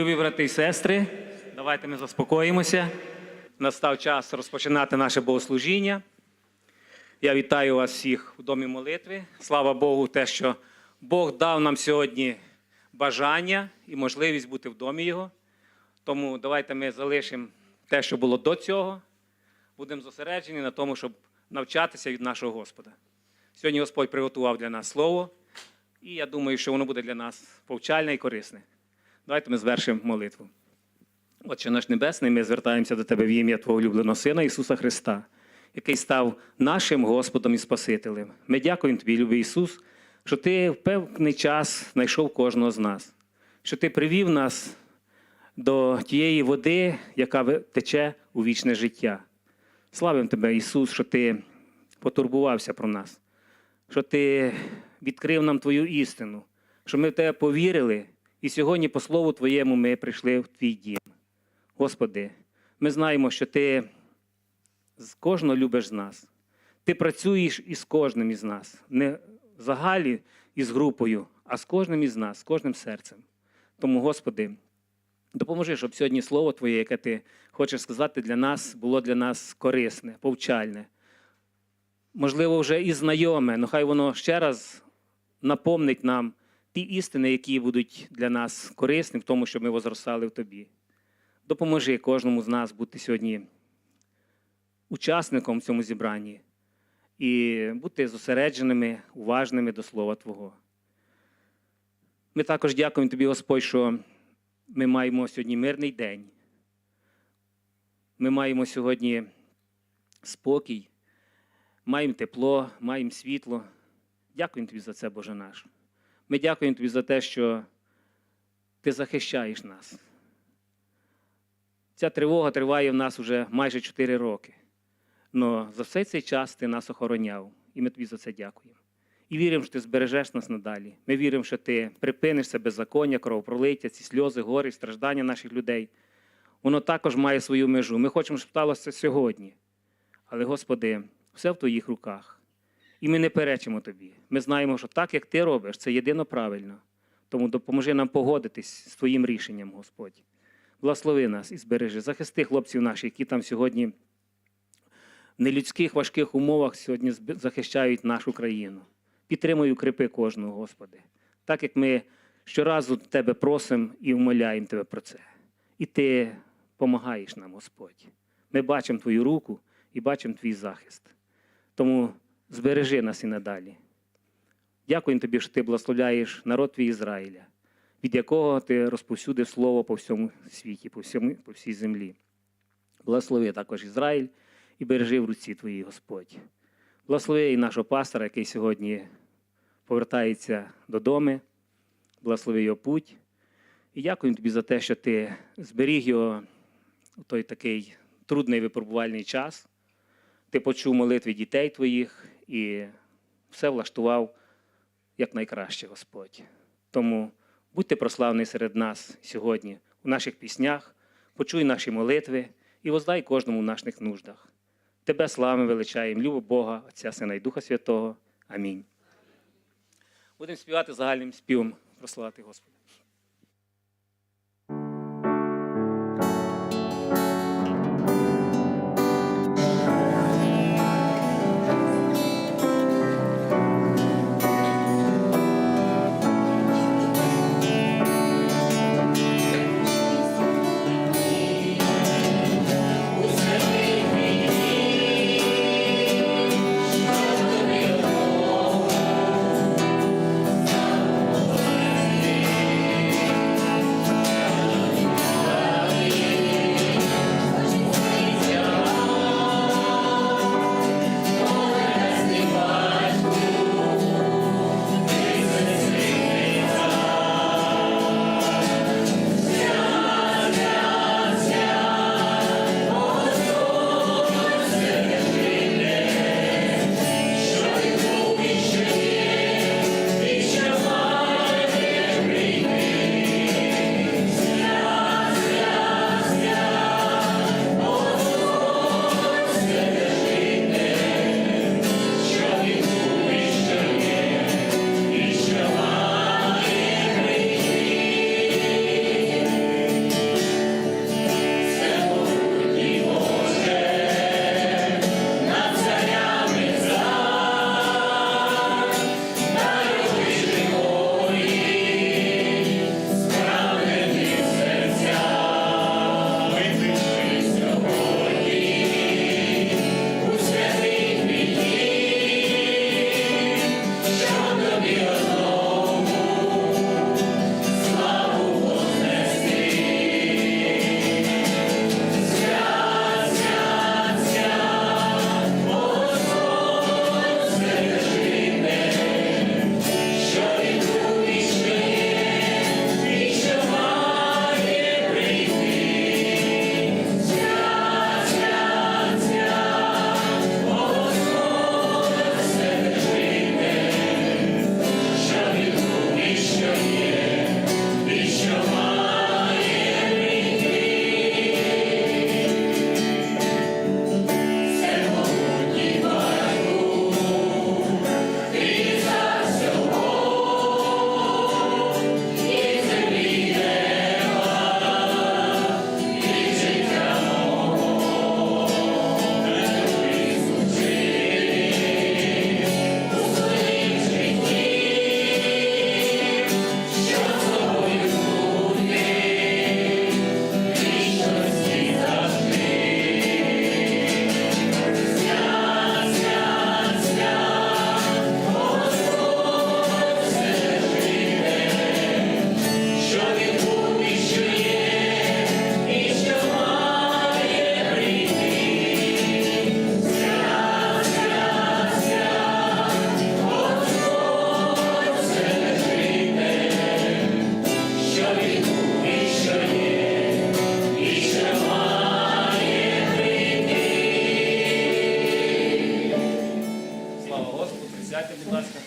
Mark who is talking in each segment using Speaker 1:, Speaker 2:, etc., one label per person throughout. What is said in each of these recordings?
Speaker 1: Любі брати і сестри, давайте ми заспокоїмося. Настав час розпочинати наше богослужіння. Я вітаю вас всіх у домі молитви. Слава Богу, те, що Бог дав нам сьогодні бажання і можливість бути в домі Його. Тому давайте ми залишимо те, що було до цього. Будемо зосереджені на тому, щоб навчатися від нашого Господа. Сьогодні Господь приготував для нас слово, і я думаю, що воно буде для нас повчальне і корисне. Давайте ми звершимо молитву. Отче наш Небесний, ми звертаємося до Тебе в ім'я Твого улюбленого Сина Ісуса Христа, який став нашим Господом і Спасителем. Ми дякуємо Тобі, любий Ісус, що Ти в певний час знайшов кожного з нас, що Ти привів нас до тієї води, яка тече у вічне життя. Славимо Тебе, Ісус, що Ти потурбувався про нас, що Ти відкрив нам Твою істину, що ми в Тебе повірили, і сьогодні, по Слову Твоєму, ми прийшли в Твій дім. Господи, ми знаємо, що Ти з кожного любиш з нас. Ти працюєш із кожним із нас, не в загалі із групою, а з кожним із нас, з кожним серцем. Тому, Господи, допоможи, щоб сьогодні Слово Твоє, яке Ти хочеш сказати для нас, було для нас корисне, повчальне. Можливо, вже і знайоме, але хай воно ще раз напомнить нам ті істини, які будуть для нас корисні в тому, щоб ми возростали в Тобі. Допоможи кожному з нас бути сьогодні учасником в цьому зібранні і бути зосередженими, уважними до Слова Твого. Ми також дякуємо Тобі, Господь, що ми маємо сьогодні мирний день. Ми маємо сьогодні спокій, маємо тепло, маємо світло. Дякуємо Тобі за це, Боже наш. Ми дякуємо Тобі за те, що Ти захищаєш нас. Ця тривога триває в нас вже майже 4 роки. Но за все цей час ти нас охороняв, і ми тобі за це дякуємо. І віримо, що ти збережеш нас надалі. Ми віримо, що ти припиниш це беззаконня, кровопролиття, ці сльози, гори, страждання наших людей. Воно також має свою межу. Ми хочемо, щоб сталося сьогодні. Але, Господи, все в твоїх руках. І ми не перечимо тобі. Ми знаємо, що так, як ти робиш, це єдино правильно. Тому допоможи нам погодитись з твоїм рішенням, Господь. Благослови нас і збережи. Захисти хлопців наших, які там сьогодні в нелюдських важких умовах сьогодні захищають нашу країну. Підтримуй, укріпи кожного, Господи. Так як ми щоразу Тебе просимо і вмоляємо Тебе про це. І Ти допомагаєш нам, Господь. Ми бачимо Твою руку і бачимо Твій захист. Тому збережи нас і надалі. Дякуємо Тобі, що Ти благословляєш народ твій Ізраїля, від якого ти розповсюдив слово по всьому світі, по, всьому, по всій землі. Благослови також Ізраїль і бережи в руці Твоїй, Господь. Благослови і нашого пастора, який сьогодні повертається додому. Благослови його путь. І дякуємо тобі за те, що ти зберіг його у той такий трудний випробувальний час. Ти почув молитви дітей твоїх і все влаштував як найкраще, Господь. Тому будьте прославний серед нас сьогодні у наших піснях, почуй наші молитви і воздай кожному в наших нуждах. Тебе славимо величаємо, любо Бога, Отця Сина і Духа Святого. Амінь. Будемо співати загальним співом, прославити Господа.
Speaker 2: Сядьте, будь ласка.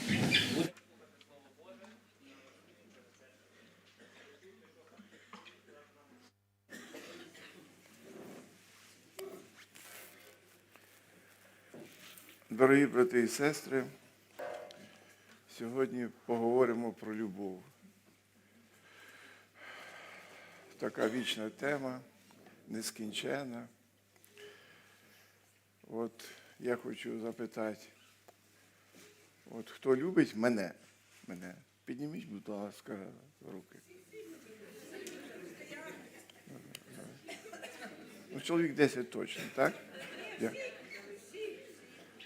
Speaker 2: Дорогі брати і сестри, сьогодні поговоримо про любов. Така вічна тема, нескінчена. От я хочу запитати, от хто любить мене? Мене? Підніміть, будь ласка, руки. Ну, чоловік 10 точно, так?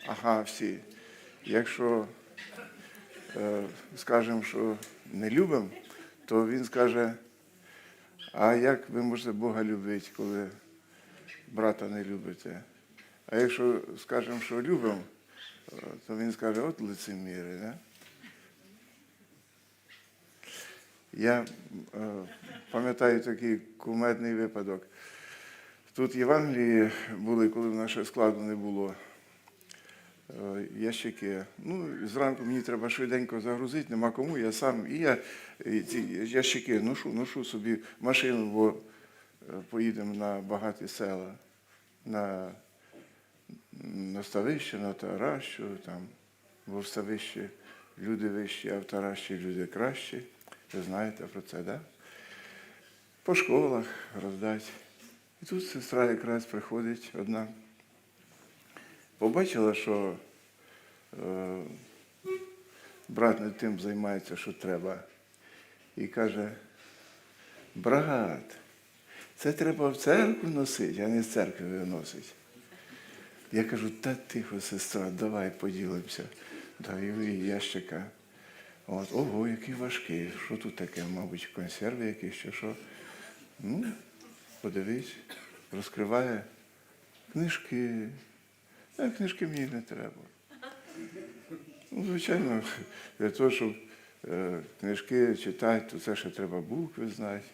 Speaker 2: Ага, всі. Якщо е, скажемо, що не любимо, то він скаже, а як ви можете Бога любити, коли брата не любите? А якщо скажемо, що любимо, то він скаже, от лицеміри. Да? Я е, пам'ятаю такий кумедний випадок. Тут Євангелії були, коли в нашого складу не було е, ящики. Ну, зранку мені треба швиденько загрузити, нема кому, я сам. І я і ці ящики ношу, ношу собі машину, бо е, поїдемо на багаті села, на, на ставище, на Таращу, там, бо в ставищі люди вищі, а в Таращі люди кращі. Ви знаєте про це, так? Да? По школах роздать. І тут сестра якраз приходить одна. Побачила, що е, брат не тим займається, що треба. І каже, брат, це треба в церкву носити, а не з церкви виносить. Я кажу, та тихо, сестра, давай поділимося. Даю їй ящика. От, ого, який важкий. Що тут таке? Мабуть, консерви якісь чи що. Ну, подивись, розкриває книжки. А книжки мені не треба. Ну, звичайно, для того, щоб е, книжки читати, то це ще треба букви знати.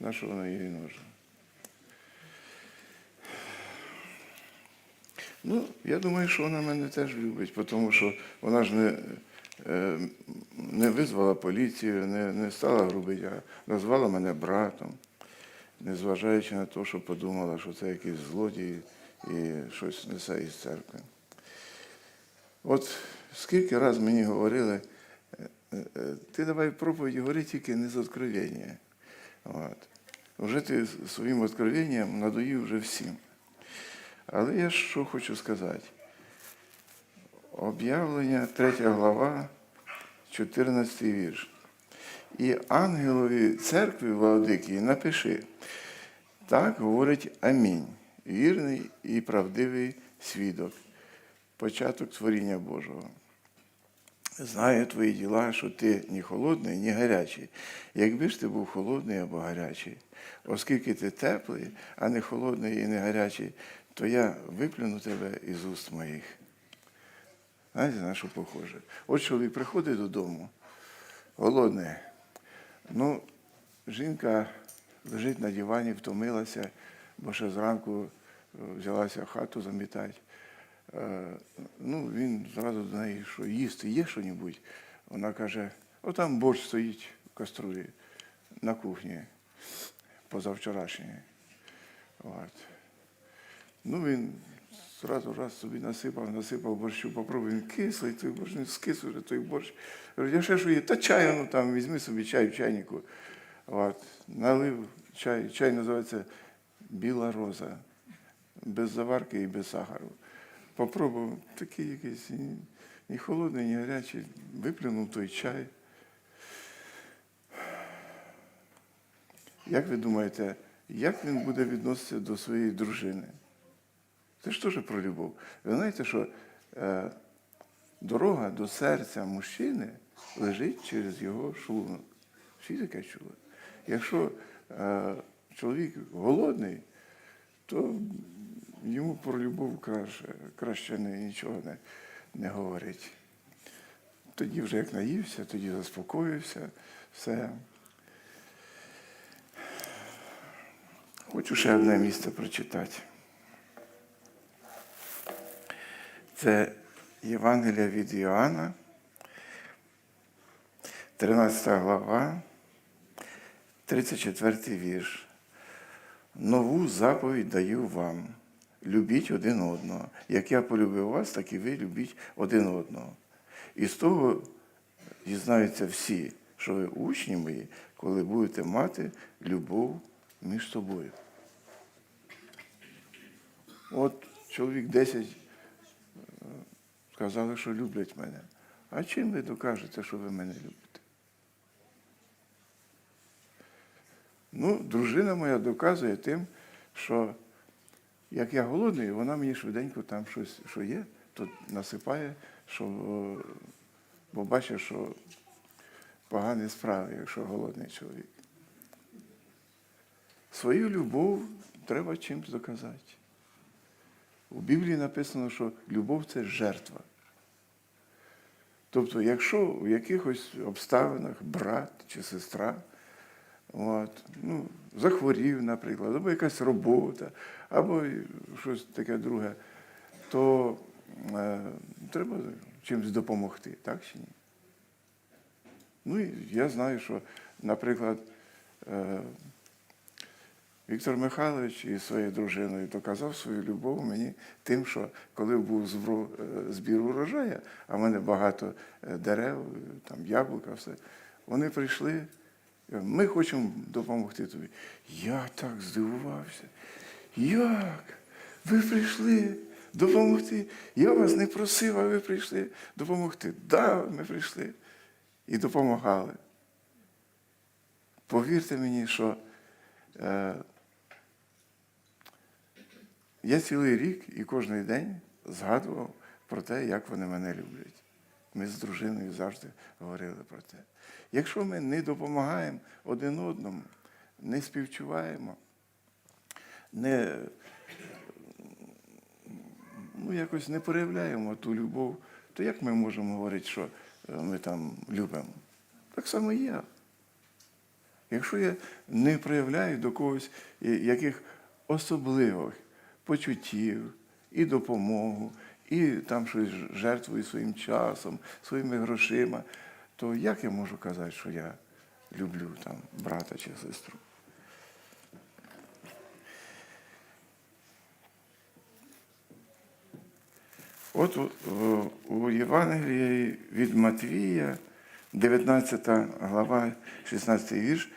Speaker 2: На що воно їй нужно? Ну, я думаю, що вона мене теж любить, тому що вона ж не, е, не визвала поліцію, не, не стала грубити, а назвала мене братом, незважаючи на те, що подумала, що це якийсь злодій і щось несе із церкви. От скільки раз мені говорили, е, е, ти давай проповіді говори тільки не з откровення. От. Вже ти своїм откровенням надоїв вже всім. Але я що хочу сказати. Об'явлення, 3 глава, 14 вірш. І ангелові церкви Владикії напиши. Так говорить Амінь. Вірний і правдивий свідок, початок творіння Божого. Знаю твої діла, що ти ні холодний, ні гарячий. Якби ж ти був холодний або гарячий, оскільки ти теплий, а не холодний і не гарячий, то я виплюну тебе із уст моїх. Знаєте, на що похоже? От чоловік приходить додому, голодний. Ну, жінка лежить на дивані, втомилася, бо ще зранку е, взялася хату замітати. Е, Ну, він зразу до неї, що їсти є що-небудь. Вона каже, отам борщ стоїть в каструлі на кухні позавчорашній. Ну, він зразу раз собі насипав, насипав борщу, попробуй, він кислий, той борщ, не скис уже той борщ. Я ще що є, та чаю, ну там, візьми собі чай в чайнику. От. Налив чай, чай називається Біла роза, без заварки і без сахару. Попробував такий якийсь ні холодний, ні гарячий, виплюнув той чай. Як ви думаєте, як він буде відноситися до своєї дружини? Це ж теж про любов. Ви знаєте, що е, дорога до серця мужчини лежить через його шлунок. Таке чули. Якщо е, чоловік голодний, то йому про любов краще, краще не, нічого не, не говорить. Тоді вже як наївся, тоді заспокоївся, все. Хочу ще одне місце прочитати. Це Євангелія від Іоанна, 13 глава, 34 вірш. Нову заповідь даю вам. любіть один одного. Як я полюбив вас, так і ви любіть один одного. І з того дізнаються всі, що ви учні мої, коли будете мати любов між собою. От чоловік 10 е, сказали, що люблять мене. А чим ви докажете, що ви мене любите? Ну, дружина моя доказує тим, що як я голодний, вона мені швиденько там щось, що є, то насипає, що, бо бачить, що погані справи, якщо голодний чоловік. Свою любов треба чимось доказати. У Біблії написано, що любов це жертва. Тобто, якщо в якихось обставинах брат чи сестра от, ну, захворів, наприклад, або якась робота, або щось таке друге, то е, треба чимось допомогти, так чи ні? Ну і я знаю, що, наприклад, е, Віктор Михайлович із своєю дружиною доказав свою любов мені тим, що коли був е, збір урожаю, а в мене багато е, дерев, е, там яблука, все, вони прийшли, ми хочемо допомогти тобі. Я так здивувався. Як? Ви прийшли допомогти? Я вас не просив, а ви прийшли допомогти. Да, ми прийшли і допомагали. Повірте мені, що е, я цілий рік і кожен день згадував про те, як вони мене люблять. Ми з дружиною завжди говорили про те. Якщо ми не допомагаємо один одному, не співчуваємо, не, ну, якось не проявляємо ту любов, то як ми можемо говорити, що е, ми там любимо? Так само і я. Якщо я не проявляю до когось е, яких особливих почуттів і допомогу, і там щось жертвую своїм часом, своїми грошима, то як я можу казати, що я люблю там брата чи сестру? От у, Євангелії від Матвія, 19 глава, 16 вірш,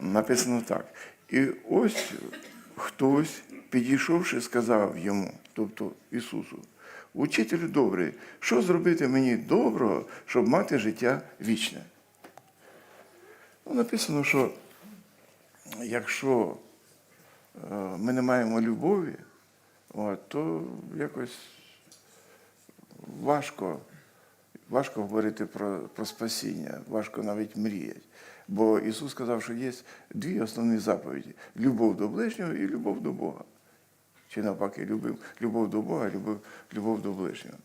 Speaker 2: написано так. І ось хтось, підійшовши, сказав йому, тобто Ісусу, Учителю добрий, що зробити мені доброго, щоб мати життя вічне? Ну, написано, що якщо е, ми не маємо любові, от, то якось важко, важко говорити про, про спасіння, важко навіть мріяти. Бо Ісус сказав, що є дві основні заповіді: любов до ближнього і любов до Бога. Чи навпаки, любив, любов до Бога, любов, любов до ближнього.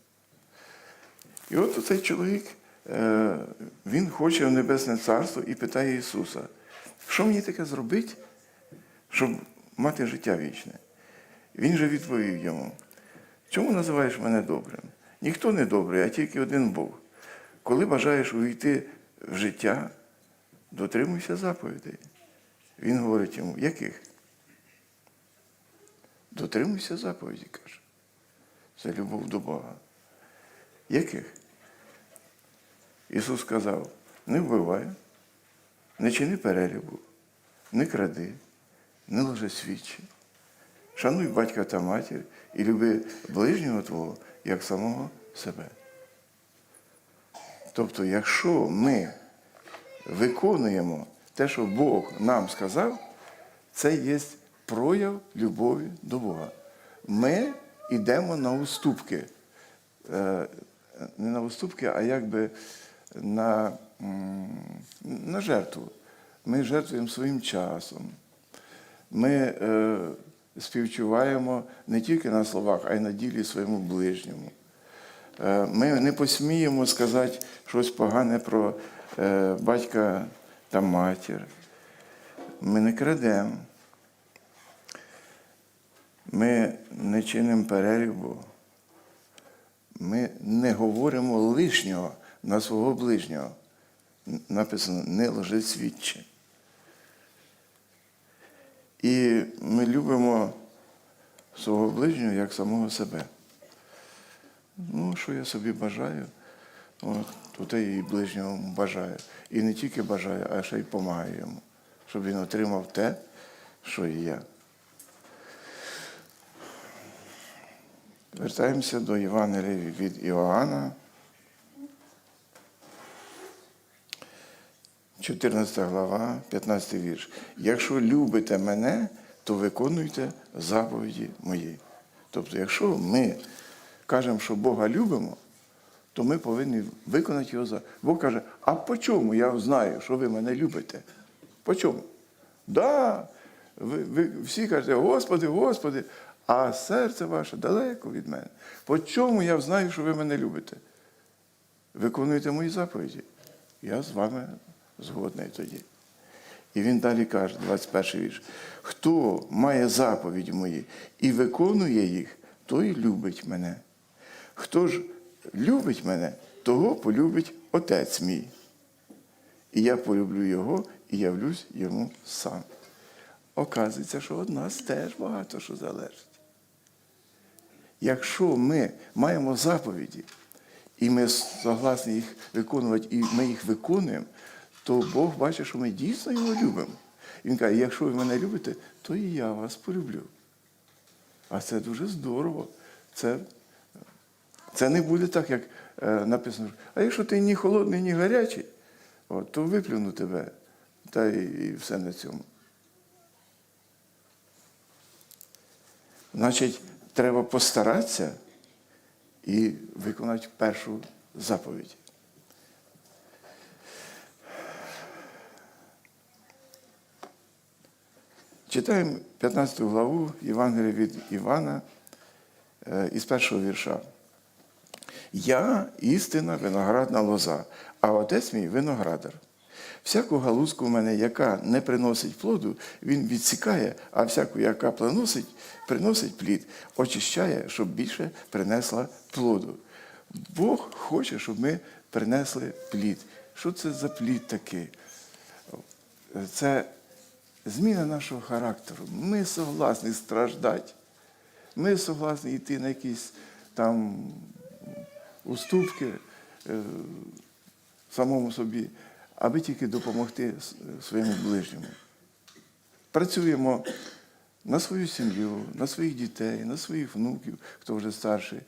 Speaker 2: І от цей чоловік, е, він хоче в Небесне Царство і питає Ісуса, що мені таке зробити, щоб мати життя вічне? Він же відповів йому, чому називаєш мене добрим? Ніхто не добрий, а тільки один Бог. Коли бажаєш увійти в життя, дотримуйся заповідей. Він говорить йому, яких? Дотримуйся заповіді, каже. Це любов до Бога. Яких? Ісус сказав, не вбивай, не чини перелюбу, не кради, не лжесвідчи. Шануй батька та матір і люби ближнього твого як самого себе. Тобто, якщо ми виконуємо те, що Бог нам сказав, це є прояв любові до Бога. Ми йдемо на уступки. Е, Не на уступки, а якби на, на жертву. Ми жертвуємо своїм часом. Ми е, співчуваємо не тільки на словах, а й на ділі своєму ближньому. Е, Ми не посміємо сказати щось погане про батька та матір. Ми не крадемо. Ми не чинимо перелюбу. Ми не говоримо лишнього на свого ближнього. Написано не лжесвідче. І ми любимо свого ближнього як самого себе. Ну, що я собі бажаю, от, то те і ближньому бажаю. І не тільки бажаю, а ще й допомагаю йому, щоб він отримав те, що і я. Вертаємося до Євангелія від Іоанна. 14 глава, 15 вірш. Якщо любите мене, то виконуйте заповіді мої. Тобто, якщо ми кажемо, що Бога любимо, то ми повинні виконати його за. Бог каже, а по чому я знаю, що ви мене любите? По чому? Да, ви, ви всі кажете, Господи, Господи, а серце ваше далеко від мене. По чому я знаю, що ви мене любите? Виконуйте мої заповіді. Я з вами згодний тоді. І він далі каже, 21 вірш. Хто має заповіді мої і виконує їх, той любить мене. Хто ж любить мене, того полюбить Отець мій. І я полюблю його і явлюсь йому сам. Оказується, що від нас теж багато що залежить. Якщо ми маємо заповіді, і ми согласні їх виконувати, і ми їх виконуємо, то Бог бачить, що ми дійсно його любимо. Він каже, якщо ви мене любите, то і я вас полюблю. А це дуже здорово. Це, це не буде так, як е, написано. А якщо ти ні холодний, ні гарячий, от, то виплюну тебе. Та і, і все на цьому. Значить, треба постаратися і виконати першу заповідь. Читаємо 15 главу Євангелія від Івана е, із першого вірша. Я істина виноградна лоза, а отець мій виноградар. Всяку галузку в мене, яка не приносить плоду, він відсікає, а всяку, яка приносить, приносить плід, очищає, щоб більше принесла плоду. Бог хоче, щоб ми принесли плід. Що це за плід такий? Це зміна нашого характеру. Ми согласні страждати. Ми согласні йти на якісь там уступки е, самому собі, аби тільки допомогти своєму ближньому. Працюємо на свою сім'ю, на своїх дітей, на своїх внуків, хто вже старший.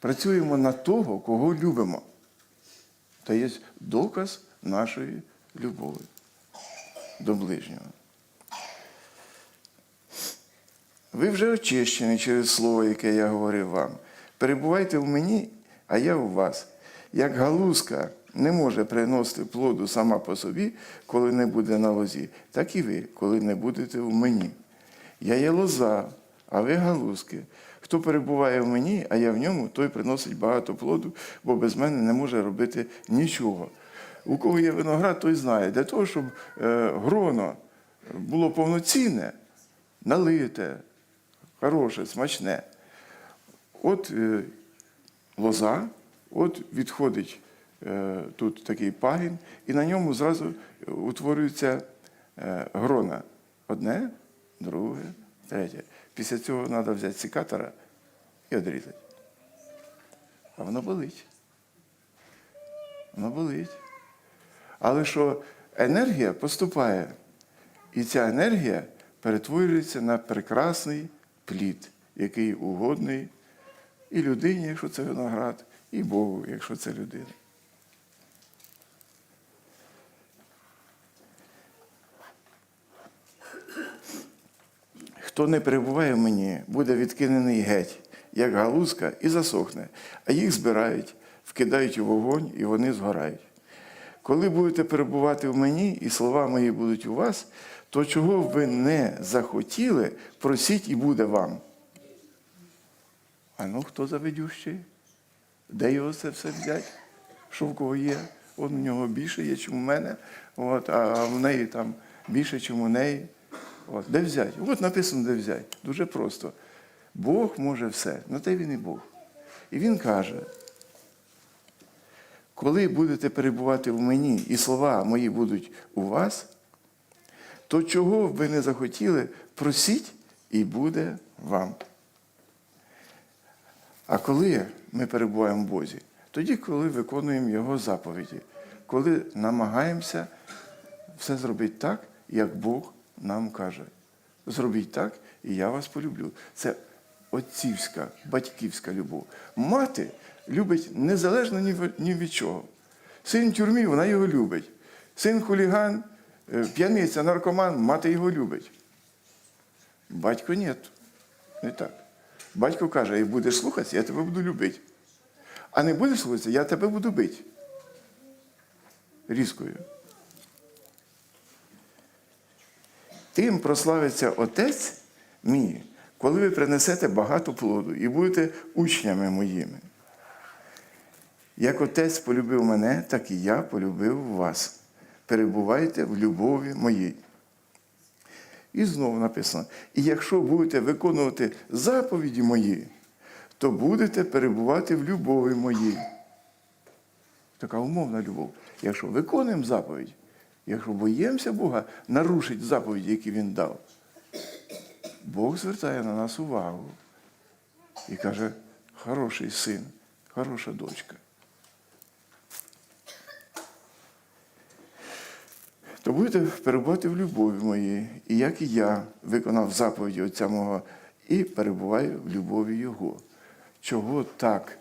Speaker 2: Працюємо на того, кого любимо. Це є доказ нашої любові до ближнього. Ви вже очищені через слово, яке я говорив вам. Перебувайте в мені, а я у вас. Як галузка не може приносити плоду сама по собі, коли не буде на лозі, так і ви, коли не будете в мені. Я є лоза, а ви галузки. Хто перебуває в мені, а я в ньому, той приносить багато плоду, бо без мене не може робити нічого. У кого є виноград, той знає. Для того, щоб е, гроно було повноцінне, налите, хороше, смачне. От е, лоза, от відходить тут такий пагін, і на ньому зразу утворюється е, грона. Одне, друге, третє. Після цього треба взяти секатора і відрізати. А воно болить. Воно болить. Але що енергія поступає, і ця енергія перетворюється на прекрасний плід, який угодний і людині, якщо це виноград, і Богу, якщо це людина. Хто не перебуває в мені, буде відкинений геть, як галузка, і засохне, а їх збирають, вкидають у вогонь, і вони згорають. Коли будете перебувати в мені, і слова мої будуть у вас, то чого б ви не захотіли, просіть і буде вам. А ну хто заведющий? Де його це все взяти? Що в кого є? От у нього більше є, ніж у мене, от, а в неї там більше, ніж у неї. От, де взяти? От написано, де взяти. Дуже просто. Бог може все, на те він і Бог. І він каже: коли будете перебувати в мені, і слова мої будуть у вас, то чого б ви не захотіли, просіть, і буде вам. А коли ми перебуваємо в Бозі? Тоді, коли виконуємо Його заповіді, коли намагаємося все зробити так, як Бог нам каже. Зробіть так, і я вас полюблю. Це отцівська, батьківська любов. Мати любить незалежно ні від чого. Син в тюрмі, вона його любить. Син хуліган, е, п'яниця, наркоман, мати його любить. Батько ні. Не так. Батько каже, як будеш слухатися, я тебе буду любити. А не будеш слухатися, я тебе буду бити. Різкою. Тим прославиться Отець мій, коли ви принесете багато плоду і будете учнями моїми. Як Отець полюбив мене, так і я полюбив вас. Перебувайте в любові моїй. І знову написано: і якщо будете виконувати заповіді мої, то будете перебувати в любові моїй. Така умовна любов. Якщо виконуємо заповідь, якщо боїмося Бога, нарушить заповіді, які Він дав, Бог звертає на нас увагу і каже, хороший син, хороша дочка. То будете перебувати в любові моїй, і як і я виконав заповіді Отця мого і перебуваю в любові Його. Чого так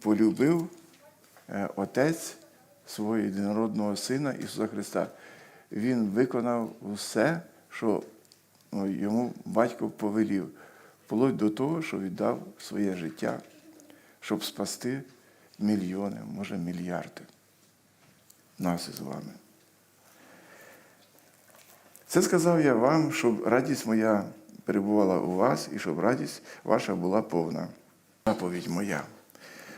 Speaker 2: полюбив е, Отець свого єдинородного Сина Ісуса Христа? Він виконав усе, що ну, йому батько повелів, вплоть до того, що віддав своє життя, щоб спасти мільйони, може мільярди нас із вами. Це сказав я вам, щоб радість моя перебувала у вас і щоб радість ваша була повна. Заповідь моя.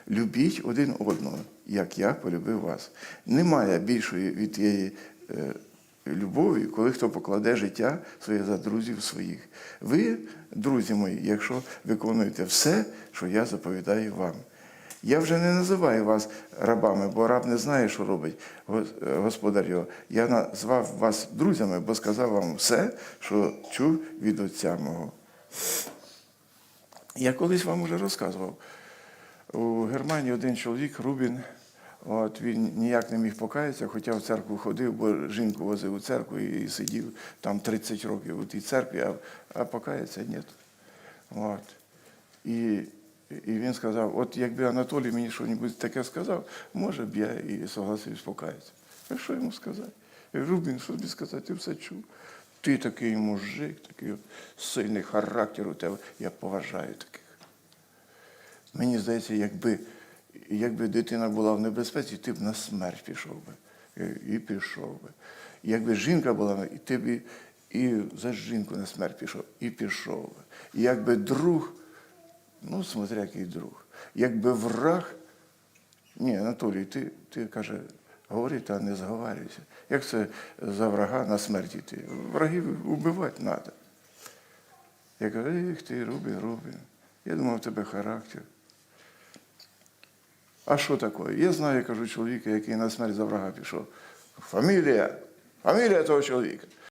Speaker 2: Любіть один одного, як я полюбив вас. Немає більшої від тієї е, любові, коли хто покладе життя своє за друзів своїх. Ви, друзі мої, якщо виконуєте все, що я заповідаю вам. Я вже не називаю вас рабами, бо раб не знає, що робить е, господар його. Я назвав вас друзями, бо сказав вам все, що чув від отця мого. Я колись вам вже розказував. У Германії один чоловік, Рубін, от він ніяк не міг покаятися, хоча в церкву ходив, бо жінку возив у церкву і сидів там 30 років у тій церкві, а, а покаятися ні. От. І, і він сказав: от якби Анатолій мені щось таке сказав, може б я і согласився покаятися. А що йому сказати? Рубін, що тобі сказати? Ти все чув. Ти такий мужик, такий сильний характер у тебе. Я поважаю таких. Мені здається, якби, якби дитина була в небезпеці, ти б на смерть пішов би. І, і пішов би. Якби жінка була, і ти б і, і за жінку на смерть пішов, і пішов би. Якби друг, ну, смотря який друг, якби враг, ні, Анатолій, ти, ти каже, говори та не зговарюйся. Як це за врага на смерть йти? Врагів убивати треба. Я кажу, ех ти, Рубін, Рубін, я думав, в тебе характер. А що таке? Я знаю, я кажу, чоловіка, який на смерть за врага пішов. Фамілія, фамілія того чоловіка.